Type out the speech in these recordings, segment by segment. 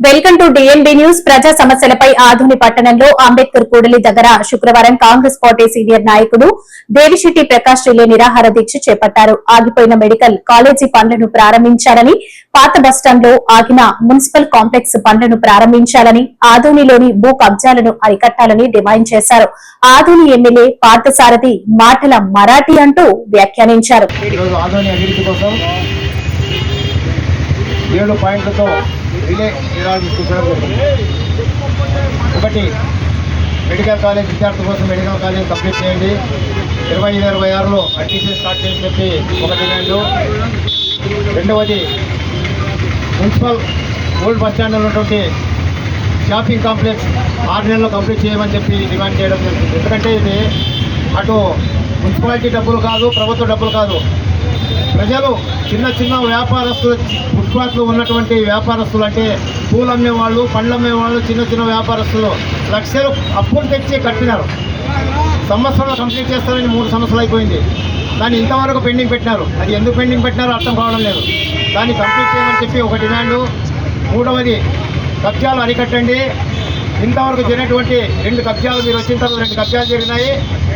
Welcome to DNB news ప్రజా సమస్యలపై ఆధుని పట్టణంలో అంబేద్కర్ కూడలి దగ్గర శుక్రవారం కాంగ్రెస్ పార్టీ సీనియర్ నాయకుడు దేవిశెట్టి ప్రకాష్ రిలే నిరాహార దీక్ష చేపట్టారు. ఆగిపోయిన మెడికల్ కాలేజీ పనులను ప్రారంభించాలని పాత బస్టాండ్లో ఆగిన మున్సిపల్ కాంప్లెక్స్ పనులను ప్రారంభించాలని ఆధోనిలోని భూ కబ్జాలను అరికట్టాలని డిమాండ్ చేశారు. ఆధోని ఎమ్మెల్యే పార్థసారథి మాటల మరాఠీ అంటూ వ్యాఖ్యానించారు. ఏడు పాయింట్లతో రిలే నిరాలు ఒకటి మెడికల్ కాలేజ్ విద్యార్థుల కోసం మెడికల్ కాలేజ్ కంప్లీట్ చేయండి. ఇరవై ఐదు ఇరవై ఆరులో అడ్మిషన్ స్టార్ట్ చేయని చెప్పి ఒకటి రెండు. రెండవది మున్సిపల్ ఓల్డ్ బస్ స్టాండ్లో ఉన్నటువంటి షాపింగ్ కాంప్లెక్స్ ఆరు నెలల్లో కంప్లీట్ చేయమని చెప్పి డిమాండ్ చేయడం జరుగుతుంది. ఎందుకంటే ఇది అటు మున్సిపాలిటీ డబ్బులు కాదు ప్రభుత్వ డబ్బులు కాదు. ప్రజలు చిన్న చిన్న వ్యాపారస్తులు ఫుట్పాత్లో ఉన్నటువంటి వ్యాపారస్తులు అంటే పూలు అమ్మేవాళ్ళు పండ్లు అమ్మేవాళ్ళు చిన్న చిన్న వ్యాపారస్తులు. లక్షలు అప్పులు తెచ్చి కట్టినారు. సంవత్సరంలో కంప్లీట్ చేస్తారని మూడు సంవత్సరాలు అయిపోయింది. దాన్ని ఇంతవరకు పెండింగ్ పెట్టినారు. అది ఎందుకు పెండింగ్ పెట్టినారో అర్థం కావడం లేదు. దాన్ని కంప్లీట్ చేయమని చెప్పి ఒక డిమాండ్. మూడవది కబ్జాలు అరికట్టండి. ఇంతవరకు జరిగినటువంటి రెండు కబ్జాలు మీరు వచ్చిన తర్వాత రెండు కబ్జాలు జరిగినాయి.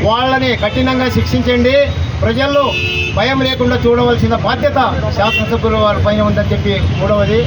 వాళ్ళని కఠినంగా శిక్షించండి. ప్రజల్లో భయం లేకుండా చూడవలసిన బాధ్యత శాసనసభ్యుల వారి పైన ఉందని చెప్పి మూడవది.